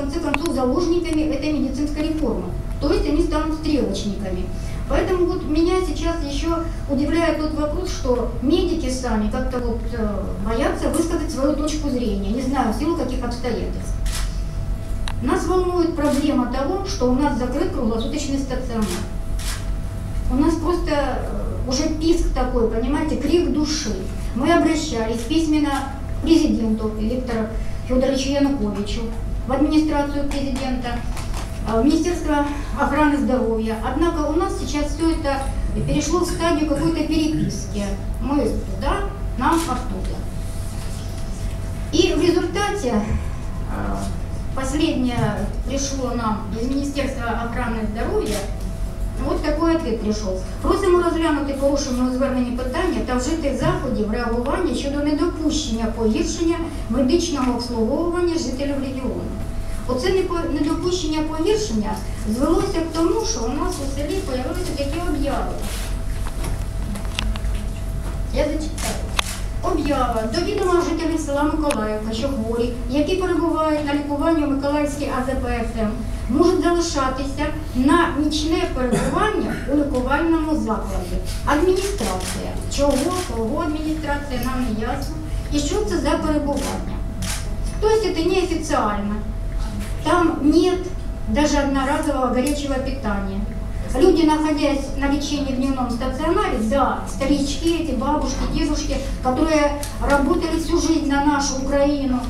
конце концов заложниками этой медицинской реформы. То есть они станут стрелочниками. Поэтому вот меня сейчас еще удивляет тот вопрос, что медики сами как-то вот э, боятся высказать свою точку зрения, не знаю, в силу каких обстоятельств. Нас волнует проблема того, что у нас закрыт круглосуточный стационар. У нас просто э, уже писк такой, понимаете, крик души. Мы обращались письменно к президенту Виктору Федоровичу Януковичу, в администрацию президента, э, в Министерство охраны здоровья. Однако у нас сейчас все это перешло в стадию какой-то переписки. Мы туда, нам оттуда. И в результате э, последнее пришло нам из Міністерства охрани здоров'я. Ось такий ответ прийшов. Просимо розглянути порушені у зверненні питання та вжити заходів реагування щодо недопущення погіршення медичного обслуговування жителів регіону. Оце недопущення погіршення звелося к тому, що у нас у селі з'явилися такі об'яви. Я зачитаю. Об'ява до відома жителів села Миколаївка, що хворі, які перебувають на лікуванні у Миколаївській АЗПСМ, можуть залишатися на нічне перебування у лікувальному закладі. Адміністрація. Чого, кого адміністрація, нам не ясно. І що це за перебування? Тобто це не неофициально. Там нет даже одноразового горячего питания. Люди, находясь на лечении в дневном стационаре, да, старички, эти бабушки, дедушки, которые работали всю жизнь на нашу Украину,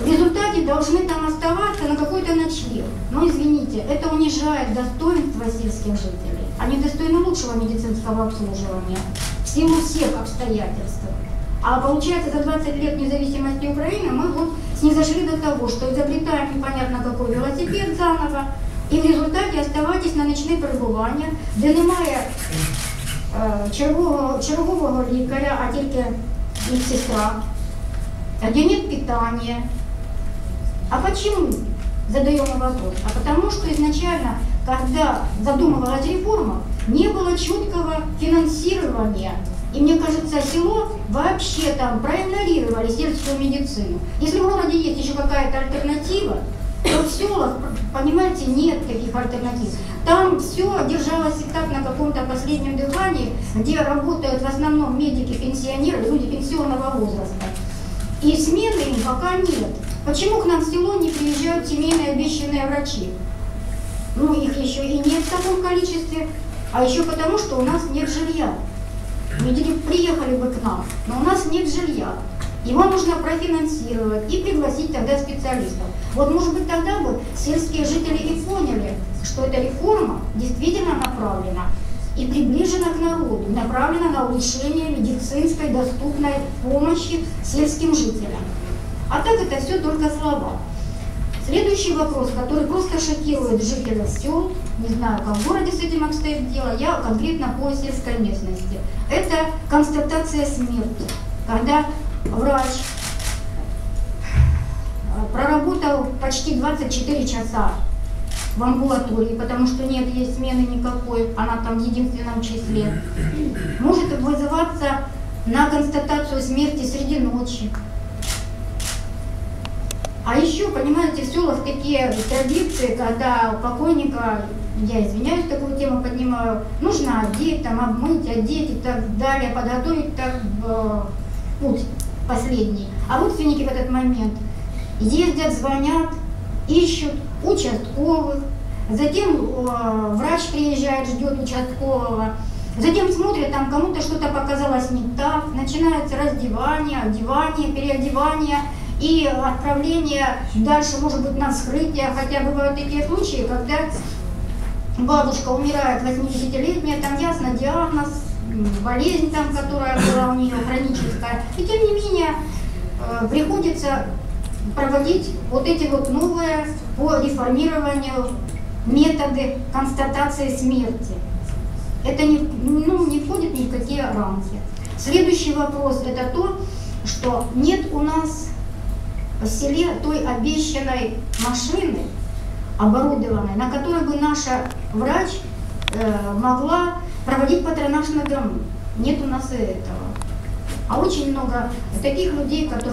в результате должны там оставаться на какой-то ночлег. Но извините, это унижает достоинство сельских жителей. Они достойны лучшего медицинского обслуживания в силу всех обстоятельств. А получается, за 20 лет независимости Украины мы вот снизошли до того, что изобретаем непонятно какой велосипед заново, і в результаті оставатись на нічне перебування, де немає е, чергового, чергового лікаря, а тільки медсестра, где нет питания. А почему? Задаем вопрос. А потому что изначально, когда задумывалась реформа, не было четкого финансирования. И мне кажется, село вообще там проигнорировали сельскую медицину. Если в городе есть еще какая-то альтернатива, то в селах, понимаете, нет таких альтернатив. Там все держалось и так на каком-то последнем дыхании, где работают в основном медики-пенсионеры, люди пенсионного возраста. И смены им пока нет. Почему к нам в село не приезжают семейные обещанные врачи? Ну, их еще и нет в таком количестве, а еще потому, что у нас нет жилья. Люди приехали бы к нам, но у нас нет жилья. Его нужно профинансировать и пригласить тогда специалистов. Вот может быть тогда бы сельские жители и поняли, что эта реформа действительно направлена и приближена к народу, направлена на улучшение медицинской доступной помощи сельским жителям. А так это все только слова. Следующий вопрос, который просто шокирует жителей сел, не знаю, как в городе с этим обстоит дело, я конкретно по сельской местности. Это констатация смерти, когда врач э, проработал почти 24 часа в амбулатории, потому что нет ей смены никакой, она там в единственном числе, может вызываться на констатацию смерти среди ночи. А еще, понимаете, в селах такие традиции, когда у покойника, я извиняюсь, такую тему поднимаю, нужно одеть, там, обмыть, одеть и так далее, подготовить так в путь последний. А родственники в этот момент. Ездят, звонят, ищут участковых, затем э, врач приезжает, ждет участкового, затем смотрят, там кому-то что-то показалось не так, начинается раздевание, одевание, переодевание и отправление дальше, может быть, на вскрытие, хотя бывают такие случаи, когда бабушка умирает 80-летняя, там ясно диагноз, болезнь там, которая была у нее хроническая. И тем не менее э, приходится проводить вот эти вот новые по реформированию методы констатации смерти. Это не, ну, не входит ни в какие рамки. Следующий вопрос это то, что нет у нас в селе той обещанной машины, оборудованной, на которой бы наша врач э, могла проводить патронаж на дому. Нет у нас и этого. А очень много таких людей, которые